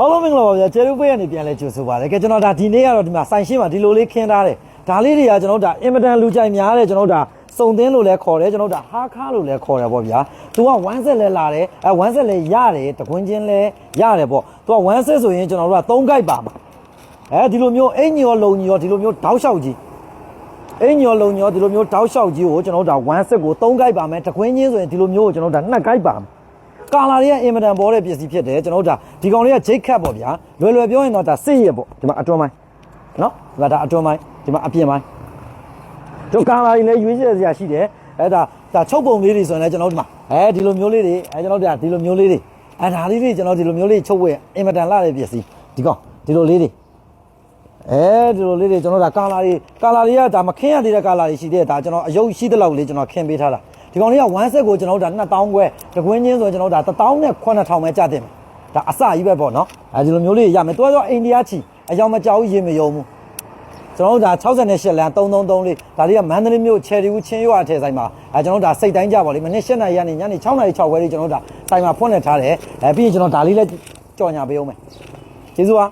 အားလုံးမင်္ဂလာပါဗျာကျေးဇူးပေးရနေပြန်လဲကြိုဆိုပါရစေကဲကျွန်တော်ဒါဒီနေ့ကတော့ဒီမှာဆိုင်ရှင်းမှာဒီလိုလေးခင်းထားတယ်ဒါလေးတွေကကျွန်တော်တို့ဒါအင်မတန်လူကြိုက်များတယ်ကျွန်တော်တို့ဒါစုံသင်းလို့လဲခေါ်တယ်ကျွန်တော်တို့ဒါဟာခါလို့လဲခေါ်တယ်ပေါ့ဗျာသူကဝမ်းဆက်လဲလာတယ်အဲဝမ်းဆက်လဲရတယ်တကွင်းချင်းလဲရတယ်ပေါ့သူကဝမ်းဆက်ဆိုရင်ကျွန်တော်တို့က၃ကြိုက်ပါမှာအဲဒီလိုမျိုးအင်ကြီးရောလုံကြီးရောဒီလိုမျိုးတောက်လျှောက်ကြီးအင်ကြီးရောလုံကြီးရောဒီလိုမျိုးတောက်လျှောက်ကြီးကိုကျွန်တော်တို့ဒါဝမ်းဆက်ကို၃ကြိုက်ပါမယ်တကွင်းချင်းဆိုရင်ဒီလိုမျိုးကိုကျွန်တော်တို့ဒါနှစ်ကြိုက်ပါမယ် ကာလာတွေကအင်မတန်ပေါ်တဲ့ပစ္စည်းဖြစ်တယ်ကျွန်တော်တို့ဒါဒီကောင်လေးကဂျိတ်ခတ်ပေါ့ဗျာလွယ်လွယ်ပြောရင်တော့ဒါစစ်ရပေါ့ဒီမှာအတွန်းပိုင်းနော်ဒီမှာဒါအတွန်းပိုင်းဒီမှာအပြင်ပိုင်းတို့ကာလာတွေလည်းရွေးချယ်စရာရှိတယ်အဲဒါဒါချုပ်ပုံလေးတွေဆိုရင်လည်းကျွန်တော်တို့ဒီမှာအဲဒီလိုမျိုးလေးတွေအဲကျွန်တော်တို့ဒါဒီလိုမျိုးလေးတွေအဲဒါလေးတွေကျွန်တော်ဒီလိုမျိုးလေးချုပ်ဝဲအင်မတန်လှတဲ့ပစ္စည်းဒီကောင်ဒီလိုလေးတွေအဲဒီလိုလေးတွေကျွန်တော်ဒါကာလာတွေကာလာတွေကဒါမခင်းရသေးတဲ့ကာလာတွေရှိသေးတယ်ဒါကျွန်တော်အယုတ်ရှိတဲ့လောက်လေးကျွန်တော်ခင်းပေးထားတာ ဒီကောင်လေးက1 set ကိုကျွန်တော်တို့ဒါ2000ခွဲတကွင်းချင်းဆိုရင်ကျွန်တော်တို့ဒါ1000နဲ့9000ပဲကြတင်မယ်ဒါအစကြီးပဲပေါ့နော်အဲဒီလိုမျိုးလေးရမယ်တွဲတော့အိန္ဒိယချီအယောင်မကြောက်ရေမယုံဘူးကျွန်တော်တို့ဒါ68လမ်း333လေးဒါလေးကမန္တလေးမြို့ချယ်ရီဦးချင်းရွာအထက်ဆိုင်မှာအဲကျွန်တော်တို့ဒါစိတ်တိုင်းကြပါလိမ့်မနေ့7နာရီကနေညနေ6နာရီ6ခွဲလေးကျွန်တော်တို့ဒါဆိုင်မှာဖွင့်လှစ်ထားတယ်အဲပြီးရင်ကျွန်တော်ဒါလေးလည်းကြော်ညာပေးအောင်မယ်ကျေးဇူးပါ